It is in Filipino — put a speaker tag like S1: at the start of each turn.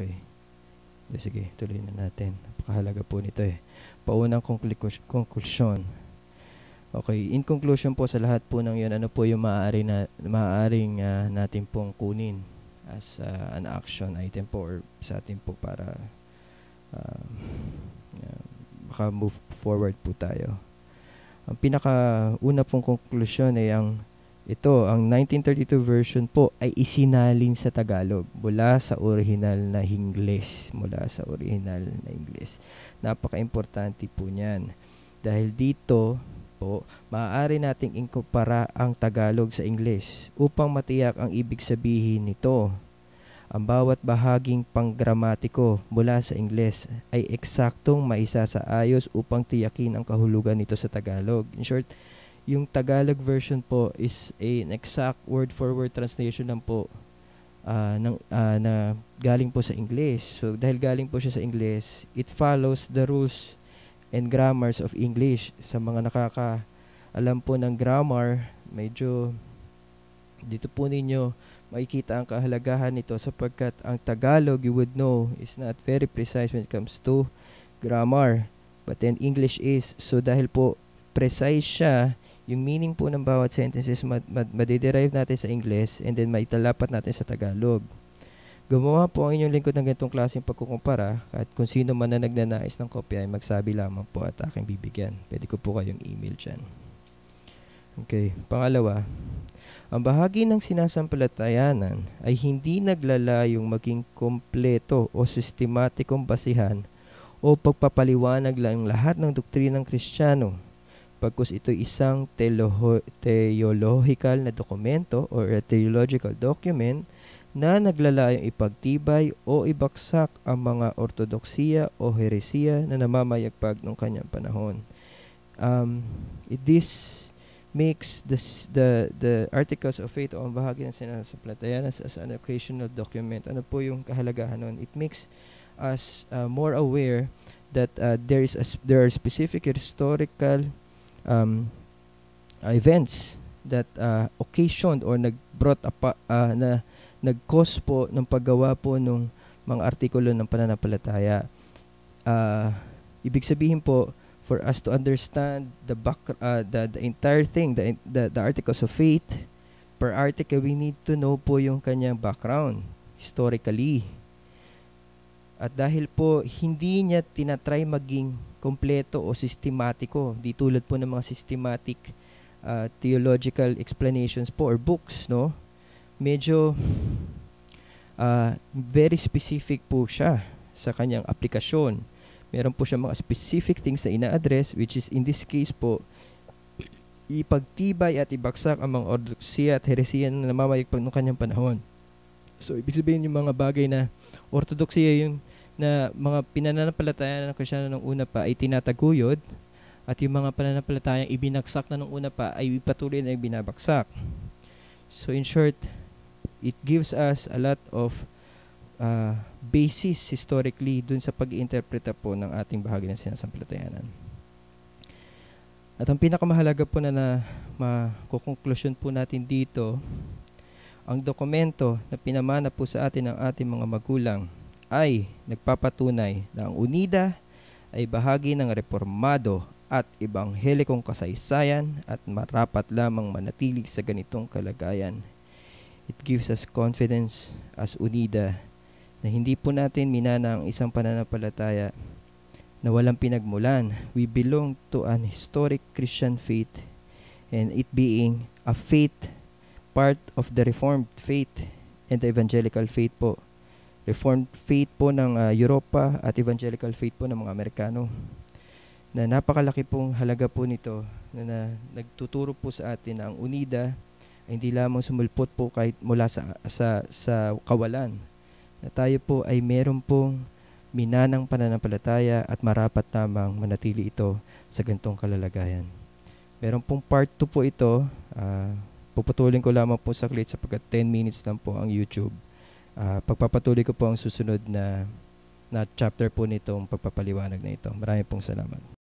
S1: Okay. Sige, tuloy na natin. Napakahalaga po nito eh. Paunang conclusion. Okay, in conclusion po sa lahat po ng 'yon, ano po yung maaari na maaaring uh, natin pong kunin as uh, an action item po or sa atin po para uh, uh, baka move forward po tayo. Ang pinaka una pong conclusion ay ang ito, ang 1932 version po ay isinalin sa Tagalog mula sa original na English. Mula sa original na English. Napaka-importante po niyan. Dahil dito po, maaari nating inkumpara ang Tagalog sa English upang matiyak ang ibig sabihin nito. Ang bawat bahaging panggramatiko mula sa Ingles ay eksaktong maisa sa ayos upang tiyakin ang kahulugan nito sa Tagalog. In short, yung Tagalog version po is a, an exact word for word translation lang po uh, ng, uh, na galing po sa English. So dahil galing po siya sa English, it follows the rules and grammars of English. Sa mga nakaka alam po ng grammar, medyo dito po ninyo makikita ang kahalagahan nito sapagkat ang Tagalog, you would know, is not very precise when it comes to grammar. But then English is. So dahil po precise siya, yung meaning po ng bawat sentences mad, mad, madiderive natin sa English and then maitalapat natin sa Tagalog. Gumawa po ang inyong lingkod ng ganitong klaseng pagkukumpara at kung sino man na nagnanais ng kopya ay magsabi lamang po at aking bibigyan. Pwede ko po kayong email dyan. Okay, pangalawa, ang bahagi ng sinasampalatayanan ay hindi naglalayong maging kompleto o sistematikong basihan o pagpapaliwanag lang lahat ng doktrinang kristyano pagkus ito isang theological na dokumento or a theological document na naglalayong ipagtibay o ibaksak ang mga ortodoksiya o heresiya na namamayagpag ng kanyang panahon. Um, this makes this, the the articles of faith o ang bahagi ng sinasaplatayan as, as an occasional document. Ano po yung kahalagahan nun? It makes us uh, more aware that uh, there is a, there are specific historical um, uh, events that uh, occasioned or nag-brought up uh, na nag-cause po ng paggawa po ng mga artikulo ng pananampalataya. Uh, ibig sabihin po for us to understand the back uh, the, the entire thing the, the the articles of faith per article we need to know po yung kanyang background historically at dahil po hindi niya tinatry maging kompleto o sistematiko, di tulad po ng mga systematic uh, theological explanations po or books, no? Medyo uh, very specific po siya sa kanyang aplikasyon. Meron po siya mga specific things na ina-address which is in this case po ipagtibay at ibaksak ang mga orthodoksiya at heresiya na namamayagpag ng kanyang panahon. So, ibig sabihin yung mga bagay na orthodoksiya yung na mga pinananampalataya ng Krisyano nung una pa ay tinataguyod at yung mga pananampalatayang ibinagsak na nung una pa ay patuloy na ibinabaksak. So in short, it gives us a lot of uh, basis historically dun sa pag-iinterpreta po ng ating bahagi ng sinasampalatayanan. At ang pinakamahalaga po na, na makukonklusyon po natin dito, ang dokumento na pinamana po sa atin ng ating mga magulang ay nagpapatunay na ang UNIDA ay bahagi ng reformado at ibanghelikong kasaysayan at marapat lamang manatili sa ganitong kalagayan. It gives us confidence as UNIDA na hindi po natin minana ang isang pananampalataya na walang pinagmulan. We belong to an historic Christian faith and it being a faith part of the Reformed faith and the evangelical faith po Reformed faith po ng uh, Europa at evangelical faith po ng mga Amerikano. Na napakalaki pong halaga po nito na, na nagtuturo po sa atin na ang UNIDA ay hindi lamang sumulpot po kahit mula sa, sa, sa kawalan. Na tayo po ay meron pong minanang pananampalataya at marapat namang manatili ito sa gantong kalalagayan. Meron pong part 2 po ito. Uh, puputulin ko lamang po sa clip sapagkat 10 minutes lang po ang YouTube uh, pagpapatuloy ko po ang susunod na na chapter po nitong pagpapaliwanag na ito. Maraming pong salamat.